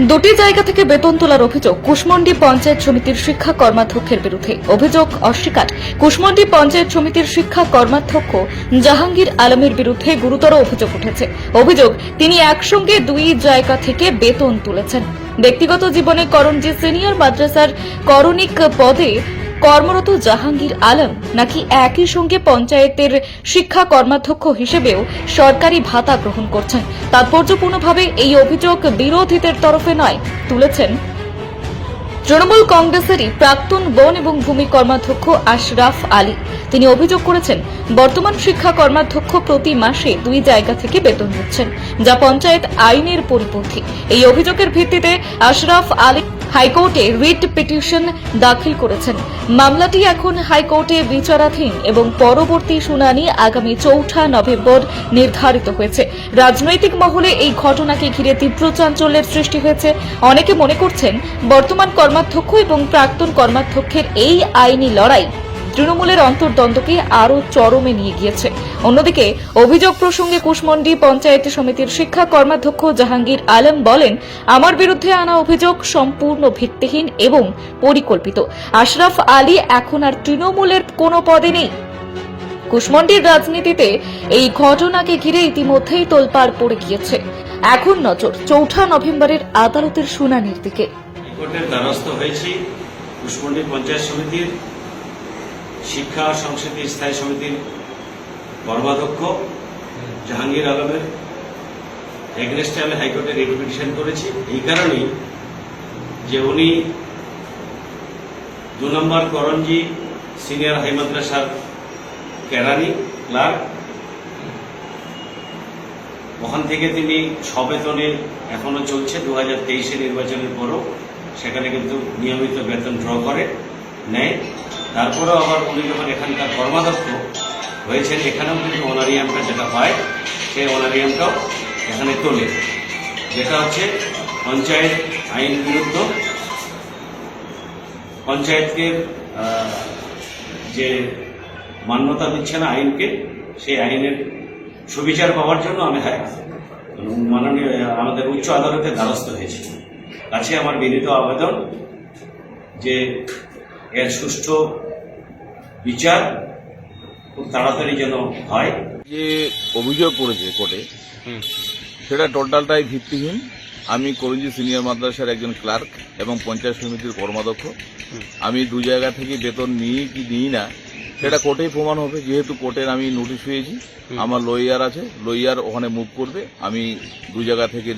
দুটি জায়গা থেকে বেতন তোলার অভিযোগ কুশমন্ডি পঞ্চায়েত সমিতির শিক্ষা কর্মাধ্যক্ষের বিরুদ্ধে। অভিযোগ অস্বীকার। কুশমন্ডি পঞ্চায়েত সমিতির শিক্ষা কর্মাধ্যক্ষ জাহাঙ্গীর আলমের বিরুদ্ধে গুরুতর অভিযোগ উঠেছে। অভিযোগ, তিনি একসঙ্গে দুই জায়গা থেকে বেতন তুলেছেন। ব্যক্তিগত জীবনে করণজি সিনিয়র মাদ্রাসার করণিক পদে কর্মরত জাহাঙ্গীর আলম নাকি একই সঙ্গে পঞ্চায়েতের শিক্ষা কর্মাধ্যক্ষ হিসেবেও সরকারি ভাতা গ্রহণ করছেন? তাৎপর্যপূর্ণভাবে এই অভিযোগ বিরোধীদের তরফে নয়, তুলেছেন তৃণমূল কংগ্রেসেরই প্রাক্তন বন এবং ভূমি কর্মাধ্যক্ষ আশরাফ আলী। তিনি অভিযোগ করেছেন, বর্তমান শিক্ষা কর্মাধ্যক্ষ প্রতি মাসে দুই জায়গা থেকে বেতন নিচ্ছেন যা পঞ্চায়েত আইনের পরিপন্থী। এই অভিযোগের ভিত্তিতে আশরাফ আলী হাইকোর্টে রিট পিটিশন দাখিল করেছেন। মামলাটি এখন হাইকোর্টে বিচারাধীন এবং পরবর্তী শুনানি আগামী চৌঠা নভেম্বর নির্ধারিত হয়েছে। রাজনৈতিক মহলে এই ঘটনাকে ঘিরে তীব্র চাঞ্চল্যের সৃষ্টি হয়েছে। অনেকে মনে করছেন, বর্তমান কর্মাধ্যক্ষ এবং প্রাক্তন কর্মাধ্যক্ষের এই আইনি লড়াই তৃণমূলের অন্তর্দ্বন্দ্বকে আরও চরমে নিয়ে গিয়েছে। অন্যদিকে, অভিযোগ প্রসঙ্গে কুশমন্ডি পঞ্চায়েত সমিতির শিক্ষা কর্মাধ্যক্ষ জাহাঙ্গীর আলম বলেন, আমার বিরুদ্ধে আনা অভিযোগ সম্পূর্ণ ভিত্তিহীন এবং পরিকল্পিত। আশরাফ আলী এখন আর তৃণমূলের কোনো পদে নেই। কুশমন্ডির রাজনীতিতে এই ঘটনাকে ঘিরে ইতিমধ্যেই তোলপাড় পড়ে গিয়েছে। এখন নজর চৌঠা নভেম্বরের আদালতের শুনানির দিকে। কোর্টের দ্বারস্থ হয়েছি কুশমন্ডি পঞ্চায়েত সমিতির শিক্ষা সংস্কৃতি স্থায়ী সমিতির কর্মাধ্যক্ষ জাহাঙ্গীর আলমের এগনেস্টে আমি হাইকোর্টে রিট করেছি। এই কারণেই যে উনি দু নম্বর করঞ্জি সিনিয়র হাই মাদ্রাসার কেরানি, ক্লার্ক। ওখান থেকে তিনি সবেতনে এখনও চলছে দু হাজার তেইশে নির্বাচনের পরও। সেখানে কিন্তু নিয়মিত বেতন ড্র করে, নেয়। তারপরেও আবার উনি যখন এখানকার কর্মাধ্যক্ষ হয়েছেন, এখানেও কিন্তু অনারিয়ামটা যেটা পায় সেই অনারিয়ামটাও এখানে তোলে। যেটা হচ্ছে পঞ্চায়েত আইন বিরুদ্ধ পঞ্চায়েতকে যে মান্যতা দিচ্ছে না আইনকে, সেই আইনের সুবিচার পাওয়ার জন্য আমি মাননীয়, আমাদের উচ্চ আদালতে দ্বারস্থ হয়েছি। কাছে আমার বিনীত আবেদন যে এর সুষ্ঠু বিচার খুব তাড়াতাড়ি যেন হয়। যে অভিযোগ করেছে কোর্টে সেটা টোটালটাই ভিত্তিহীন। আমি করঞ্জি সিনিয়র মাদ্রাসার একজন ক্লার্ক এবং পঞ্চায়েত সমিতির কর্মাধ্যক্ষ। আমি দু জায়গা থেকে বেতন নিই কি নিই না সেটা কোর্টেই প্রমাণ হবে। যেহেতু কোর্টের আমি নোটিশ পেয়েছি আমার লয়ার আছে লয়ার ওখানে মুভ করবে। আমি দু জায়গা থেকে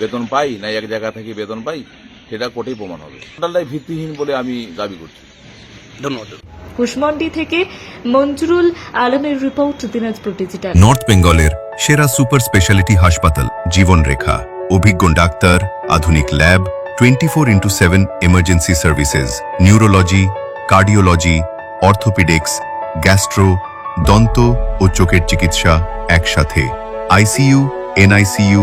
বেতন পাই না এক জায়গা থেকে বেতন পাই সেটা কোর্টেই প্রমাণ হবে। টোটালটাই ভিত্তিহীন বলে আমি দাবি করছি। ধন্যবাদ। কুশমন্ডি থেকে মঞ্জুরুল আলমের রিপোর্ট, দিনাজপুর ডিজিটাল নর্থ বেঙ্গলের সেরা সুপার স্পেশালিটি হাসপাতাল, জীবনরেখা। অভিজ্ঞ ডাক্তার, আধুনিক lab twenty four into seven emergency services neurology cardiology orthopaedics gastro দন্ত ও চোখের চিকিৎসা একসাথে। ICU NICU